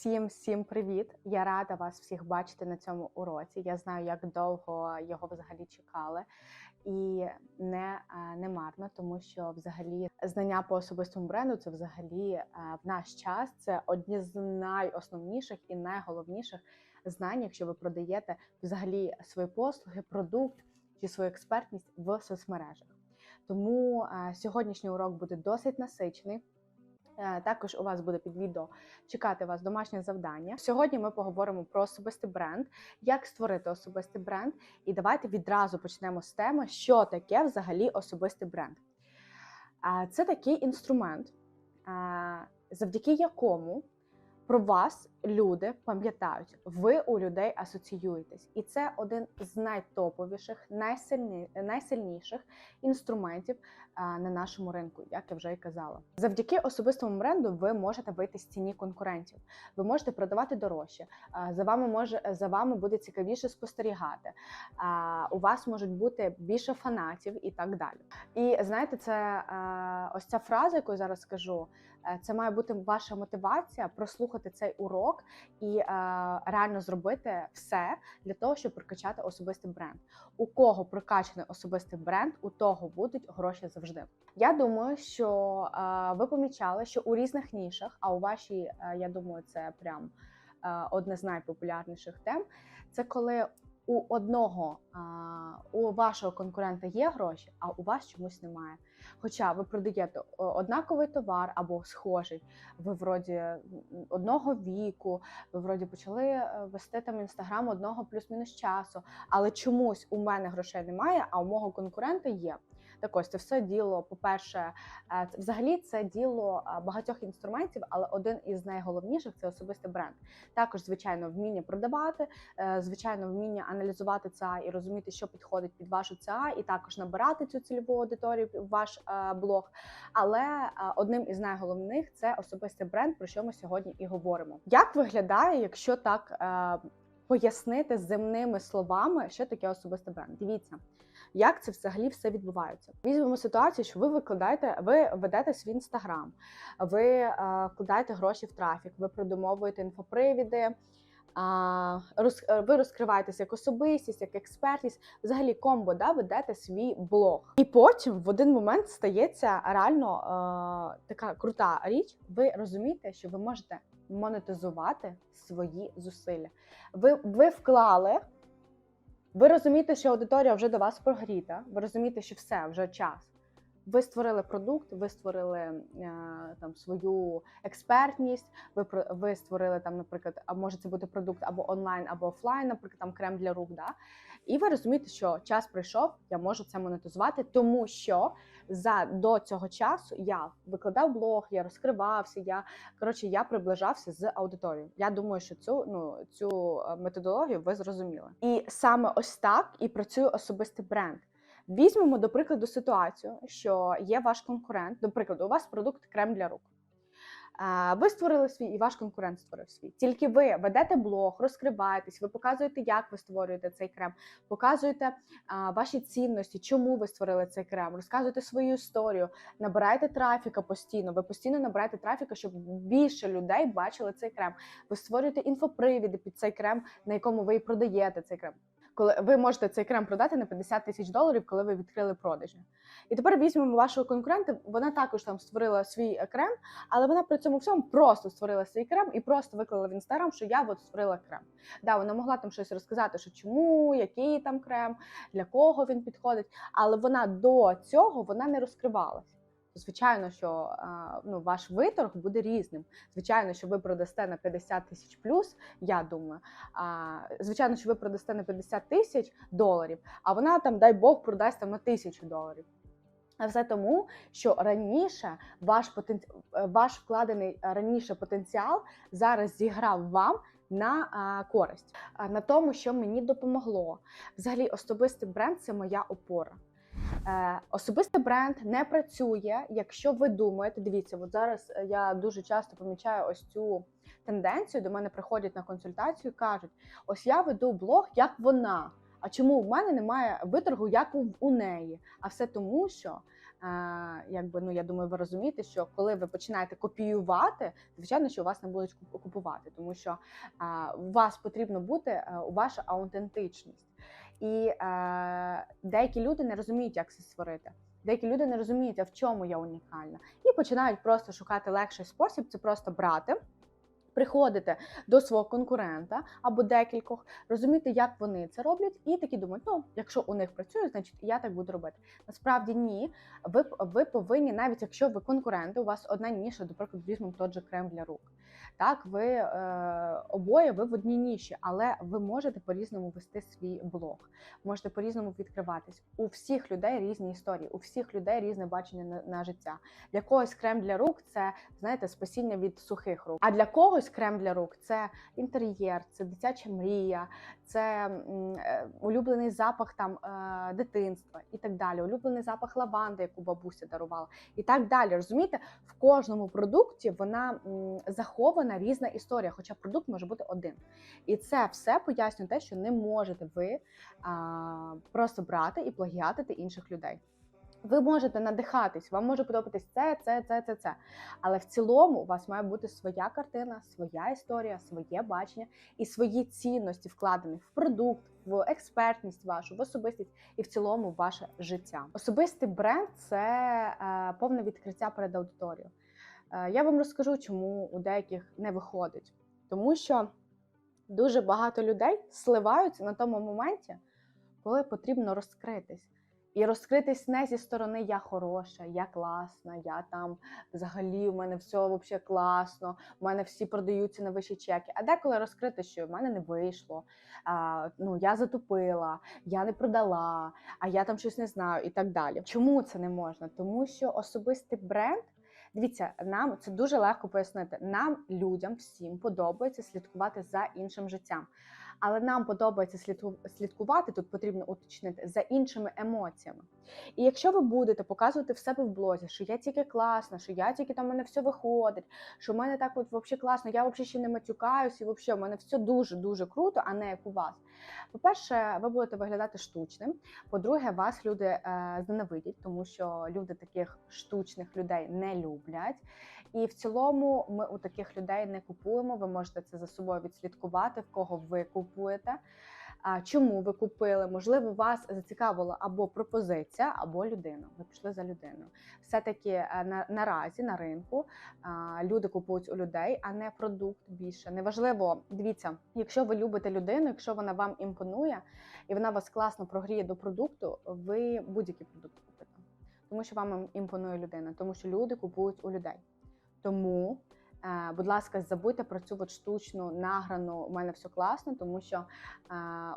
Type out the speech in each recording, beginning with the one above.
Всім всім привіт! Я рада вас всіх бачити на цьому уроці. Я знаю, як довго його взагалі чекали, і не, е, не марно, тому що взагалі знання по особистому бренду це взагалі е, в наш час це одні з найосновніших і найголовніших знань, якщо ви продаєте взагалі свої послуги, продукт чи свою експертність в соцмережах. Тому е, сьогоднішній урок буде досить насичений. Е, Також у вас буде під відео чекати вас домашнє завдання. Сьогодні ми поговоримо про особистий бренд, як створити особистий бренд. І давайте відразу почнемо з теми, що таке взагалі особистий бренд. Це такий інструмент, завдяки якому про вас люди пам'ятають, ви у людей асоціюєтесь, і це один з найтоповіших, найсильні, найсильніших інструментів а, на нашому ринку, як я вже й казала. Завдяки особистому бренду ви можете вийти з ціні конкурентів. Ви можете продавати дорожче. а, За вами може за вами буде цікавіше спостерігати. а, У вас можуть бути більше фанатів і так далі. І знаєте, це е, ось ця фраза, яку я зараз скажу. Е, Це має бути ваша мотивація прослухати цей урок і е, реально зробити все для того, щоб прокачати особистий бренд. У кого прокачаний особистий бренд, у того будуть гроші завжди. Я думаю, що е, ви помічали, що у різних нішах, а у вашій, я думаю, це прям одне з найпопулярніших тем. Це коли у одного у вашого конкурента є гроші, а у вас чомусь немає. Хоча ви продаєте однаковий товар або схожий, ви вроді одного віку, ви вроді почали е, вести там інстаграм одного плюс-мінус часу, але чомусь у мене грошей немає, а у мого конкурента є. Так ось це все діло. По-перше, е, взагалі це діло е, багатьох інструментів, але один із найголовніших це особистий бренд. Також, звичайно, вміння продавати, е, звичайно, вміння аналізувати ЦА і розуміти, що підходить під вашу ЦА, і також набирати цю цільову аудиторію в ваш е, блог. Але е, одним із найголовних це особистий бренд, про що ми сьогодні і говоримо. Як виглядає, якщо так е, пояснити земними словами, що таке особистий бренд? Дивіться. Як це взагалі все відбувається? Візьмемо ситуацію, що ви викладаєте, ви ведете свій інстаграм, ви е, вкладаєте гроші в трафік, ви придумовуєте інфопривіди, ви розкриваєтесь як особистість, як експертність, взагалі комбо да, ведете свій блог. І потім в один момент стається реально е, така крута річ. Ви розумієте, що ви можете монетизувати свої зусилля. Ви, ви вклали. Ви розумієте, що аудиторія вже до вас прогріта. Ви розумієте, що все вже час. Ви створили продукт, ви створили е, там свою експертність. Ви ви створили там, наприклад, а може це бути продукт або онлайн, або офлайн, наприклад, там крем для рук. Да? І ви розумієте, що час прийшов, я можу це монетизувати, тому що за до цього часу я викладав блог, я розкривався. Я коротше, я приближався з аудиторією. Я думаю, що цю ну цю е, методологію ви зрозуміли. І саме ось так і працює особистий бренд. Візьмемо до прикладу ситуацію, що є ваш конкурент. До прикладу, у вас продукт крем для рук. Ви створили свій, і ваш конкурент створив свій. Тільки ви ведете блог, розкриваєтесь, ви показуєте, як ви створюєте цей крем, показуєте ваші цінності, чому ви створили цей крем, розказуєте свою історію, набираєте трафіка постійно. Ви постійно набираєте трафіка, щоб більше людей бачили цей крем. Ви створюєте інфопривіди під цей крем, на якому ви і продаєте цей крем. Коли ви можете цей крем продати на 50 тисяч доларів, коли ви відкрили продажі. І тепер візьмемо вашого конкурента. Вона також там створила свій е, крем, але вона при цьому всьому просто створила свій крем і просто виклала в інстаграм, що я от створила крем. Да, вона могла там щось розказати, що чому, який там крем, для кого він підходить. Але вона до цього вона не розкривалась. Звичайно, що ну, ваш виторг буде різним. Звичайно, що ви продасте на 50 тисяч плюс, я думаю. А, звичайно, що ви продасте на 50 тисяч доларів, а вона там, дай Бог, продасть там на тисячу доларів. А все тому, що раніше ваш потен... е, ваш вкладений раніше потенціал зараз зіграв вам на а, користь, а, на тому, що мені допомогло. Взагалі, особистий бренд це моя опора. Е, особистий бренд не працює, якщо ви думаєте, дивіться, от зараз е, я дуже часто помічаю ось цю тенденцію. До мене приходять на консультацію і кажуть: ось я веду блог, як вона. А чому в мене немає виторгу, як у, у неї? А все тому, що е, якби ну я думаю, ви розумієте, що коли ви починаєте копіювати, звичайно, що у вас не будуть купувати, тому що е, у вас потрібно бути е, ваша аутентичність. І е, деякі люди не розуміють, як це створити. Деякі люди не розуміють, а в чому я унікальна, і починають просто шукати легший спосіб. Це просто брати, приходити до свого конкурента або декількох, розуміти, як вони це роблять, і такі думають, ну якщо у них працює, значить я так буду робити. Насправді ні. Ви, ви повинні, навіть якщо ви конкуренти, у вас одна ніша, наприклад, візьмемо тот же крем для рук. Так, ви е, обоє ви в одній ніші, але ви можете по-різному вести свій блог, можете по-різному відкриватись. У всіх людей різні історії, у всіх людей різне бачення на, на життя. Для когось крем для рук це знаєте спасіння від сухих рук. А для когось крем для рук це інтер'єр, це дитяча мрія, це м, е, улюблений запах там е, дитинства і так далі. Улюблений запах лаванди, яку бабуся дарувала, і так далі. Розумієте, в кожному продукті вона м, захована різна історія, хоча продукт може бути один. І це все пояснює те, що не можете ви а, просто брати і плагіатити інших людей. Ви можете надихатись, вам може подобатись це, це, це, це, це. Але в цілому у вас має бути своя картина, своя історія, своє бачення і свої цінності вкладені в продукт, в експертність вашу, в особистість і в цілому в ваше життя. Особистий бренд це е, повне відкриття перед аудиторією. Е, я вам розкажу, чому у деяких не виходить. Тому що дуже багато людей сливаються на тому моменті, коли потрібно розкритись. І розкритись не зі сторони я хороша, я класна, я там взагалі у мене все взагалі класно, у мене всі продаються на вищі чеки. А деколи розкрити, що в мене не вийшло, а, ну я затупила, я не продала, а я там щось не знаю і так далі. Чому це не можна? Тому що особистий бренд. Дивіться, нам це дуже легко пояснити. Нам, людям, всім подобається слідкувати за іншим життям. Але нам подобається слідку- слідкувати, тут потрібно уточнити за іншими емоціями. І якщо ви будете показувати в себе в блозі, що я тільки класна, що я тільки там у мене все виходить, що в мене так от взагалі класно, я взагалі ще не матюкаюсь, і взагалі в мене все дуже дуже круто, а не як у вас. По-перше, ви будете виглядати штучним. По-друге, вас люди е, зненавидять, тому що люди таких штучних людей не люблять. І в цілому ми у таких людей не купуємо. Ви можете це за собою відслідкувати, в кого ви купуєте. Чому ви купили? Можливо, вас зацікавила або пропозиція, або людина. Ви пішли за людиною. Все-таки е, на, наразі на ринку люди купують у людей, а не продукт більше. Неважливо, дивіться, якщо ви любите людину, якщо вона вам імпонує і вона вас класно прогріє до продукту, ви будь-який продукт купите. Тому що вам імпонує людина, тому що люди купують у людей. Тому, будь ласка, забудьте про цю от штучну награну. У мене все класно, тому що е,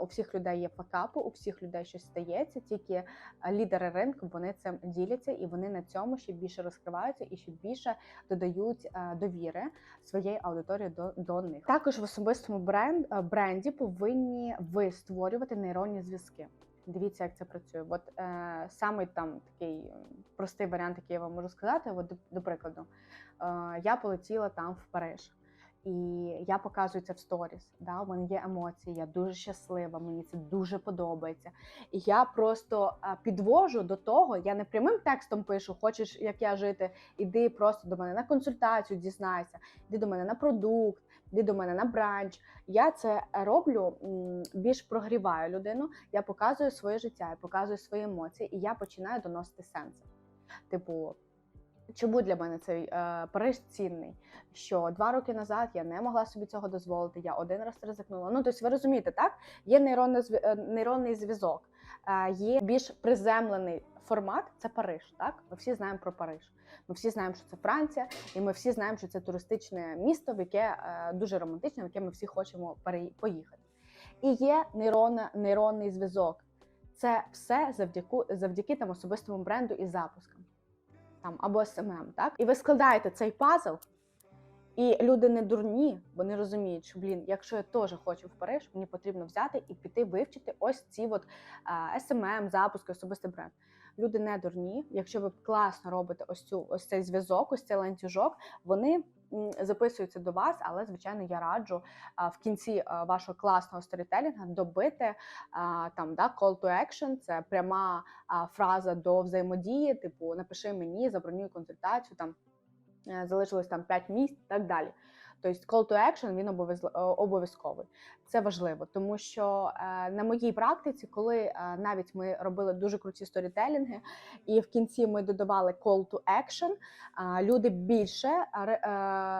у всіх людей є факапи, у всіх людей щось стається. Тільки е, лідери ринку вони цим діляться і вони на цьому ще більше розкриваються і ще більше додають е, довіри своєї аудиторії до, до них. Також в особистому бренд, е, бренді повинні ви створювати нейронні зв'язки. Дивіться, як це працює. От е, саме там такий простий варіант, який я вам можу сказати. От, до прикладу, е, я полетіла там в Париж. І я показую це в сторіс. Да? У мене є емоції, я дуже щаслива, мені це дуже подобається. І я просто е, підвожу до того, я не прямим текстом пишу, хочеш, як я жити, іди просто до мене на консультацію, дізнайся, іди до мене на продукт, іди до мене на бранч. Я це роблю більш прогріваю людину. Я показую своє життя, я показую свої емоції, і я починаю доносити сенси. Типу, чому для мене цей е, Париж цінний? Що два роки назад я не могла собі цього дозволити. Я один раз ризикнула. Ну тобто, ви розумієте, так? Є нейронний, е, нейронний зв'язок, е, є більш приземлений формат. Це Париж. Так, ми всі знаємо про Париж. Ми всі знаємо, що це Франція, і ми всі знаємо, що це туристичне місто, в яке е, дуже романтичне, в яке ми всі хочемо поїхати. І є нейрона, нейронний зв'язок. Це все завдяки, завдяки там особистому бренду і запускам. Там або СММ, так? І ви складаєте цей пазл, і люди не дурні, вони розуміють, що блін, якщо я теж хочу в Париж, мені потрібно взяти і піти вивчити ось ці от SMM, запуски, особистий бренд. люди не дурні. Якщо ви класно робите ось цю ось цей зв'язок, ось цей ланцюжок, вони записуються до вас, але звичайно я раджу в кінці вашого класного сторітелінга добити там да call to action, це пряма фраза до взаємодії, типу напиши мені, забронюй консультацію там. е, Залишилось там 5 місць і так далі. Тобто call to action він е, обов'язковий. Це важливо, тому що е, на моїй практиці, коли е, навіть ми робили дуже круті сторітелінги, і в кінці ми додавали call to action, люди більше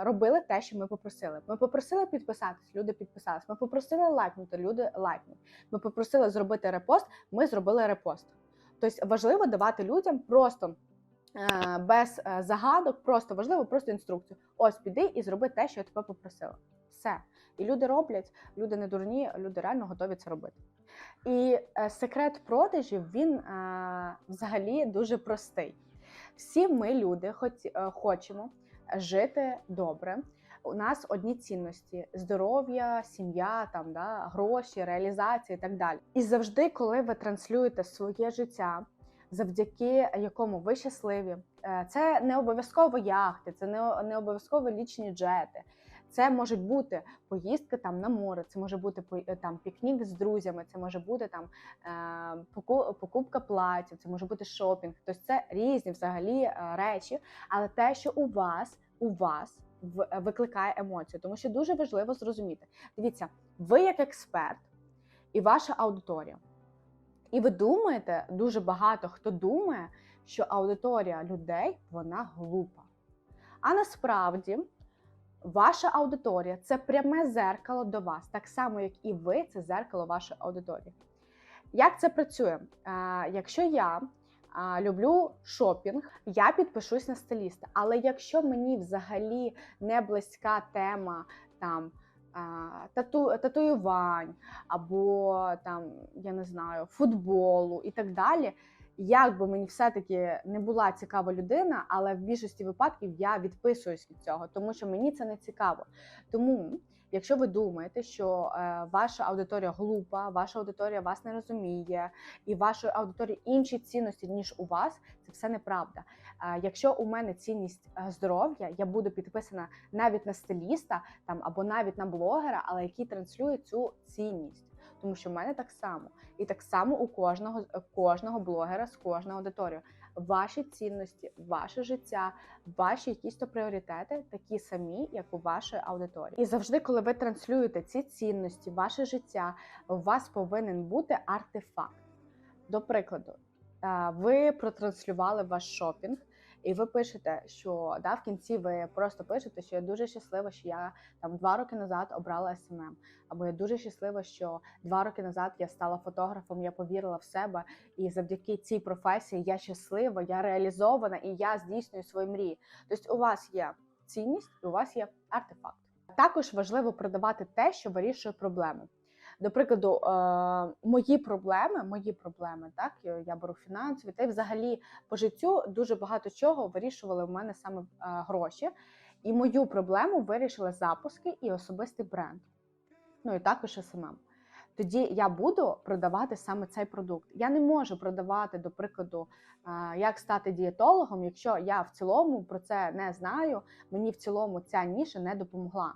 робили те, що ми попросили. Ми попросили підписатись, люди підписались. Ми попросили лайкнути, люди лайкнули. Ми попросили зробити репост, ми зробили репост. Тобто важливо давати людям просто. Е, Без е, загадок, просто важливо, просто інструкцію. Ось піди і зроби те, що я тебе попросила. Все. І люди роблять, люди не дурні, люди реально готові це робити. І е, секрет продажів він взагалі дуже простий. Всі ми, люди, хоч, хочемо жити добре. У нас одні цінності: здоров'я, сім'я, там да, гроші, реалізація і так далі. І завжди, коли ви транслюєте своє життя, завдяки якому ви щасливі, е, це не обов'язково яхти, це не, обов'язково лічні джети. Це можуть бути поїздки там на море, це може бути е, там пікнік з друзями, це може бути там е, покупка платів, це може бути шопінг. Тобто це різні взагалі речі, але те, що у вас, у вас викликає емоцію, тому що дуже важливо зрозуміти. Дивіться, ви як експерт і ваша аудиторія. І ви думаєте, дуже багато хто думає, що аудиторія людей вона глупа. А насправді ваша аудиторія це пряме зеркало до вас, так само, як і ви, це зеркало вашої аудиторії. Як це працює? Якщо я люблю шопінг, я підпишусь на стиліста. Але якщо мені взагалі не близька тема там тату, татуювань або там, я не знаю, футболу і так далі. Як би мені все-таки не була цікава людина, але в більшості випадків я відписуюсь від цього, тому що мені це не цікаво. Тому, якщо ви думаєте, що е, ваша аудиторія глупа, ваша аудиторія вас не розуміє, і вашої аудиторії інші цінності ніж у вас, це все неправда. Е, якщо у мене цінність е, здоров'я, я буду підписана навіть на стиліста там або навіть на блогера, але який транслює цю цінність. Тому що в мене так само, і так само у кожного кожного блогера з кожною аудиторією. Ваші цінності, ваше життя, ваші якісь то пріоритети такі самі, як у вашої аудиторії. І завжди, коли ви транслюєте ці цінності, ваше життя, у вас повинен бути артефакт. До прикладу, е, ви протранслювали ваш шопінг, і ви пишете, що да, в кінці ви просто пишете, що я дуже щаслива, що я там два роки назад обрала СММ. Або я дуже щаслива, що два роки назад я стала фотографом, я повірила в себе, і завдяки цій професії я щаслива, я реалізована і я здійснюю свої мрії. Тобто, у вас є цінність, і у вас є артефакт. Також важливо продавати те, що вирішує проблему. До прикладу, е, мої проблеми, мої проблеми, так я беру фінансові, та й взагалі по життю дуже багато чого вирішували в мене саме е, гроші. І мою проблему вирішили запуски і особистий бренд. Ну і також СММ. Тоді я буду продавати саме цей продукт. Я не можу продавати, до прикладу, е, як стати дієтологом, якщо я в цілому про це не знаю, мені в цілому ця ніша не допомогла.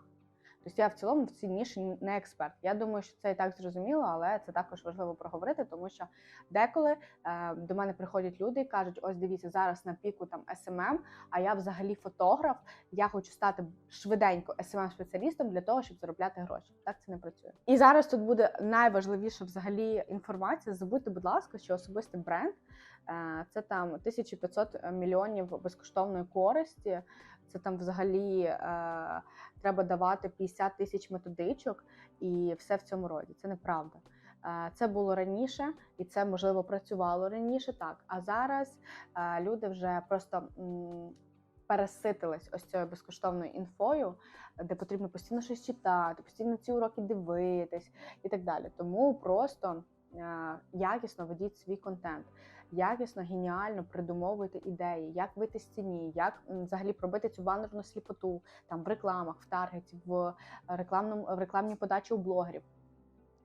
Тобто я в цілому в цій ніші не експерт. Я думаю, що це і так зрозуміло, але це також важливо проговорити, тому що деколи е, до мене приходять люди і кажуть: ось дивіться, зараз на піку там SMM, а я взагалі фотограф. Я хочу стати швиденько smm спеціалістом для того, щоб заробляти гроші. Так це не працює. І зараз тут буде найважливіша взагалі інформація. Забудьте, будь ласка, що особистий бренд це там 1500 мільйонів безкоштовної користі. Це там взагалі е, треба давати 50 тисяч методичок і все в цьому роді. Це неправда. Е, Це було раніше, і це можливо працювало раніше, так. А зараз е, люди вже просто переситились ось цією безкоштовною інфою, де потрібно постійно щось читати, постійно ці уроки дивитись і так далі. Тому просто е, якісно ведіть свій контент. Якісно, геніально придумовуйте ідеї, як вийти з тіні, як взагалі пробити цю банерну сліпоту там в рекламах, в таргеті, в рекламному в рекламній подачі у блогерів.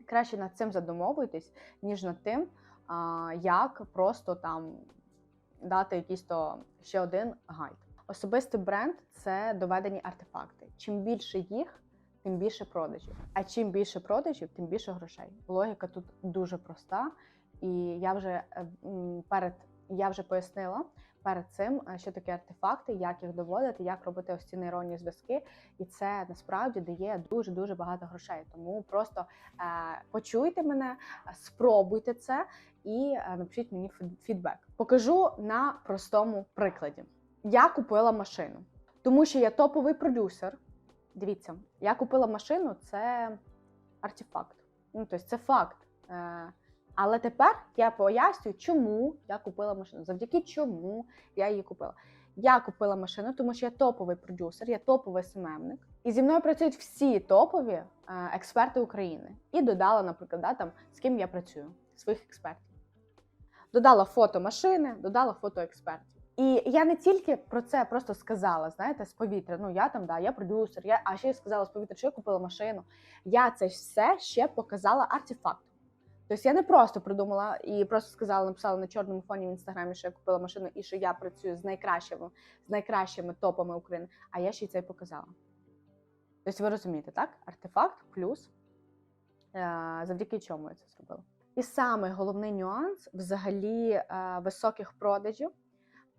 Краще над цим задумовуйтесь, ніж над тим, як просто там дати якийсь то ще один гайд. Особистий бренд це доведені артефакти. Чим більше їх, тим більше продажів. А чим більше продажів, тим більше грошей. Логіка тут дуже проста, і я вже е, перед я вже пояснила перед цим, е, що таке артефакти, як їх доводити, як робити ось ці нейронні зв'язки. І це насправді дає дуже дуже багато грошей. Тому просто е, почуйте мене, спробуйте це і е, напишіть мені фідбек. Покажу на простому прикладі. Я купила машину, тому що я топовий продюсер. Дивіться, я купила машину, це артефакт. Ну, тобто це факт. Е, але тепер я пояснюю, чому я купила машину. Завдяки чому я її купила. Я купила машину, тому що я топовий продюсер, я топовий СММник. І зі мною працюють всі топові е, експерти України. І додала, наприклад, да, там, з ким я працюю, своїх експертів. Додала фото машини, додала фото експертів. І я не тільки про це просто сказала, знаєте, з повітря. Ну я там, да, я продюсер, я, а ще я сказала з повітря, що я купила машину. Я це все ще показала артефактом. Тобто я не просто придумала і просто сказала, написала на чорному фоні в інстаграмі, що я купила машину і що я працюю з найкращими, з найкращими топами України, а я ще й це й показала. Тобто ви розумієте, так? Артефакт плюс е, завдяки чому я це зробила. І саме головний нюанс взагалі е, високих продажів.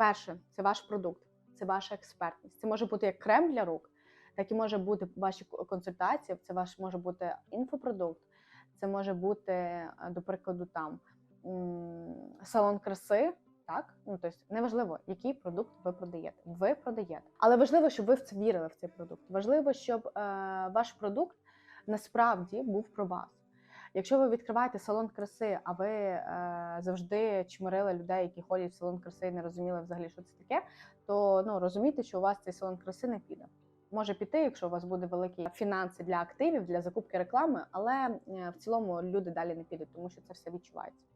Перше, це ваш продукт, це ваша експертність. Це може бути як крем для рук, так і може бути ваші консультації, це ваш може бути інфопродукт, це може бути, е, до прикладу, там салон краси. Так, ну тобто неважливо, який продукт ви продаєте. Ви продаєте, але важливо, щоб ви в це вірили в цей продукт. Важливо, щоб е, ваш продукт насправді був про вас. Якщо ви відкриваєте салон краси, а ви е, завжди чмирили людей, які ходять в салон краси і не розуміли взагалі, що це таке, то ну розумійте, що у вас цей салон краси не піде. Може піти, якщо у вас буде великі фінанси для активів, для закупки реклами, але е, в цілому люди далі не підуть, тому що це все відчувається.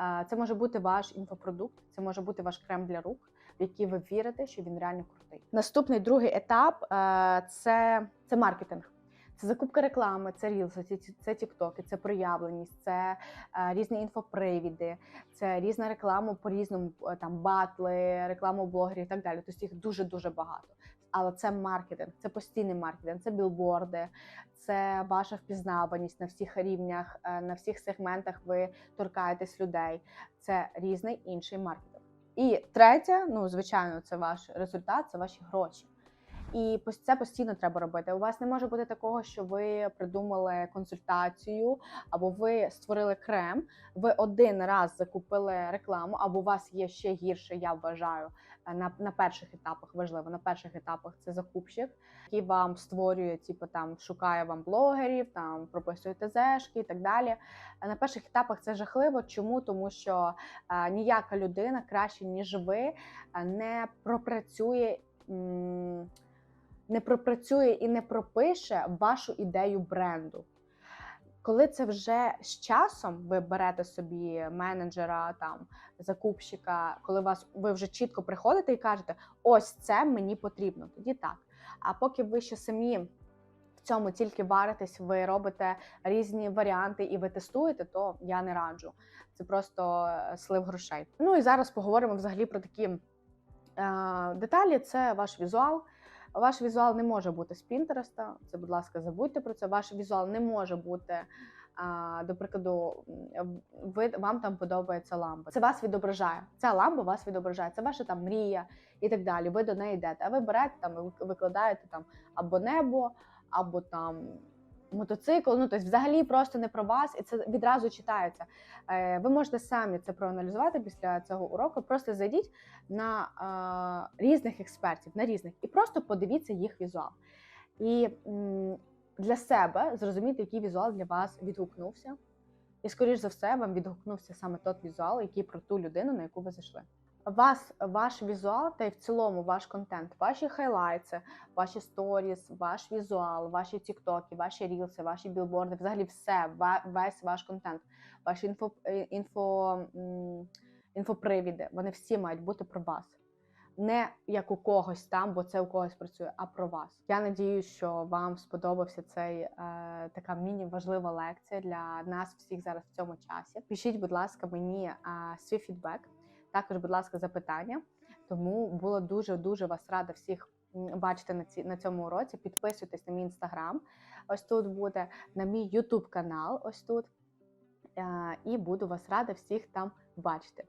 Е, Це може бути ваш інфопродукт, це може бути ваш крем для рук, в який ви вірите, що він реально крутий. Наступний другий етап е, це, це маркетинг. Це закупка реклами, це рілси, це, тіктоки, це проявленість, це е, різні інфопривіди, це різна реклама по різному е, там батли, рекламу блогерів і так далі. Тобто їх дуже дуже багато. Але це маркетинг, це постійний маркетинг, це білборди, це ваша впізнаваність на всіх рівнях, е, на всіх сегментах. Ви торкаєтесь людей. Це різний інший маркетинг. І третє, ну звичайно, це ваш результат, це ваші гроші. І це постійно треба робити. У вас не може бути такого, що ви придумали консультацію, або ви створили крем, ви один раз закупили рекламу, або у вас є ще гірше, я вважаю, е, на, на перших етапах важливо. На перших етапах це закупщик, який вам створює, типу там шукає вам блогерів, там прописує ТЗшки і так далі. На перших етапах це жахливо. Чому? Тому що е, ніяка людина краще ніж ви е, не пропрацює. м, не пропрацює і не пропише вашу ідею бренду. Коли це вже з часом ви берете собі менеджера, там закупщика, коли вас ви вже чітко приходите і кажете, ось це мені потрібно, тоді так. А поки ви ще самі в цьому тільки варитесь, ви робите різні варіанти і ви тестуєте, то я не раджу. Це просто е, слив грошей. Ну і зараз поговоримо взагалі про такі е, деталі. Це ваш візуал. Ваш візуал не може бути з Пінтереста. Це, будь ласка, забудьте про це. Ваш візуал не може бути. До прикладу, ви вам там подобається лампа. Це вас відображає. Ця лампа вас відображає. Це ваша там мрія і так далі. Ви до неї йдете. А ви берете там і викладаєте там або небо, або там мотоцикл. Ну тобто, взагалі просто не про вас, і це відразу читається. Е, Ви можете самі це проаналізувати після цього уроку. Просто зайдіть на е, різних експертів, на різних, і просто подивіться їх візуал. І для себе зрозуміти, який візуал для вас відгукнувся. І, скоріш за все, вам відгукнувся саме той візуал, який про ту людину, на яку ви зайшли. Вас, ваш візуал та й в цілому ваш контент, ваші хайлайти, ваші сторіс, ваш візуал, ваші тіктоки, ваші рілси, ваші білборди, взагалі все, весь ваш контент, ваші інфо, е, інфо, інфопривіди, вони всі мають бути про вас. Не як у когось там, бо це у когось працює, а про вас. Я надію, що вам сподобався цей е, така міні-важлива лекція для нас всіх зараз в цьому часі. Пишіть, будь ласка, мені е, свій фідбек. Також, будь ласка, запитання. Тому було дуже дуже вас рада всіх бачити на ці на цьому уроці. Підписуйтесь на мій інстаграм. Ось тут буде на мій Ютуб канал. Ось тут. Е, І буду вас рада всіх там бачити.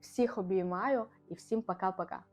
Всіх обіймаю і всім пока-пока.